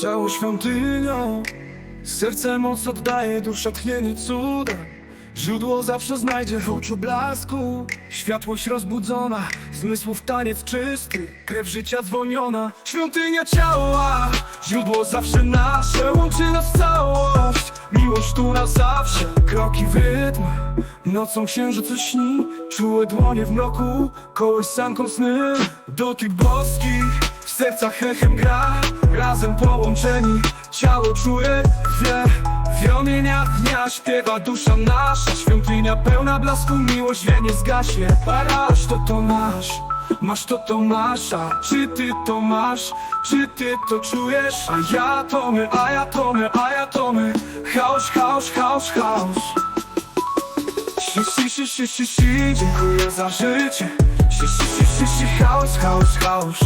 Ciało świątynią. Serce moc oddaje, dusza tchnienie cuda. Źródło zawsze znajdzie w oczu blasku. Światłość rozbudzona, zmysłów taniec czysty. Krew życia zwolniona, świątynia ciała. Źródło zawsze nasze, łączy nas całość. Miłość tu na zawsze, kroki w rytm. Nocą księżyc śni, czułe dłonie w mroku Kołysanką sny, dotyk boski W sercach echem gra, razem połączeni. Ciało czuje, wie w promieniach dnia śpiewa dusza nasza. Świątynia pełna blasku, miłość wie nie zgaśnie. Masz to to masz, masz to to masz A czy ty to masz, czy ty to czujesz? A ja to my, a ja to my, a ja to my. Chaos, chaos, chaos, chaos. Si, si, si, si, si, si, dziękuję za życie. Si, si, si, si, si, chaos, chaos, chaos.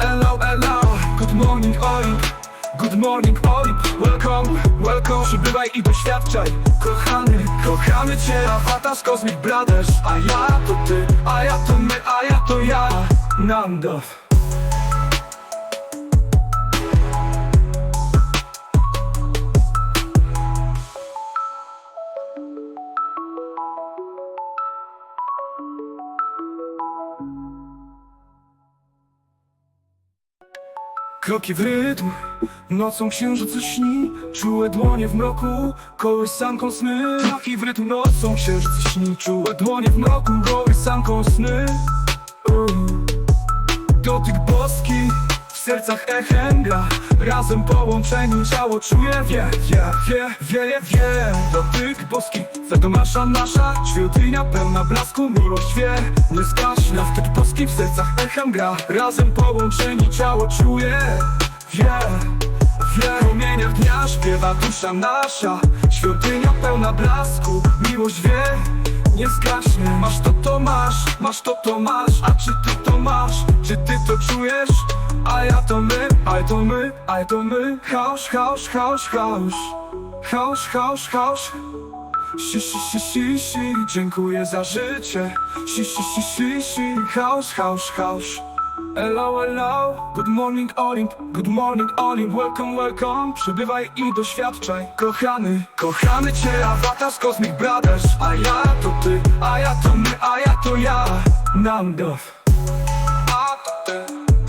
Hello, hello, good morning, Olimp Good morning, Olimp, welcome, welcome. Przybywaj i doświadczaj, kochany, kochamy cię Awatas Cosmic Brothers, a ja to ty A ja to my, a ja to ja. Nandow Kroki w rytm, nocą księżyc śni Czułe dłonie w mroku, kołysanką sny. Kroki w rytm, nocą księżyc śni Czułe dłonie w mroku, kołysanką sny. Mm. Dotyk w sercach echem Razem połączeni ciało czuje, wie, wie, wie, wie, wie. Dotyk boski, zadomasza nasza Świątynia pełna blasku, miłość wie. Nie zgaśnie, dotyk boski w sercach echem Razem połączeni ciało czuje, wie w promieniach dnia śpiewa dusza nasza. Świątynia pełna blasku, miłość wie Nie zgaśnie, masz to to masz, masz to to masz. A czy ty to masz, czy ty to czujesz? A ja to my, a to my, a to my. Chaos, chaos, chaos, chaos. Chaos, chaos, chaos. Si, si, si, si, si, dziękuję za życie. Si, si, si, si, si, chaos, chaos, chaos Hello, hello, good morning Olimp, good morning Olimp, welcome, welcome. Przybywaj i doświadczaj, kochany, kochamy cię Awatas Cosmic Brothers, a ja to ty, a ja to my, a ja to ja. Nandow A to ty,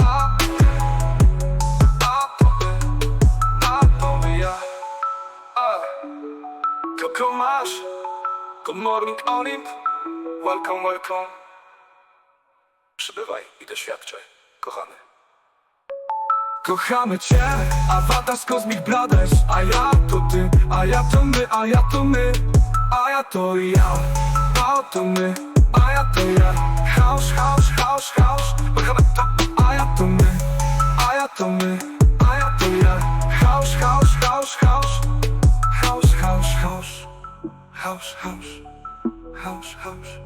a A to ty, a to my ja. A. Kogo masz? Good morning Olimp, welcome, welcome. Przybywaj i doświadczaj, kochany. Kochamy cię, Awatas Cosmic Brothers. A ja to ty, a ja to my, a ja to my. A ja to ja, a to my. A ja to ja. Chaos, chaos, chaos, chaos Kochamy to, a ja to my. A ja to my, a ja to ja. Chaos, chaos, chaos, chaos Chaos, chaos, chaos Chaos, chaos Chaos, chaos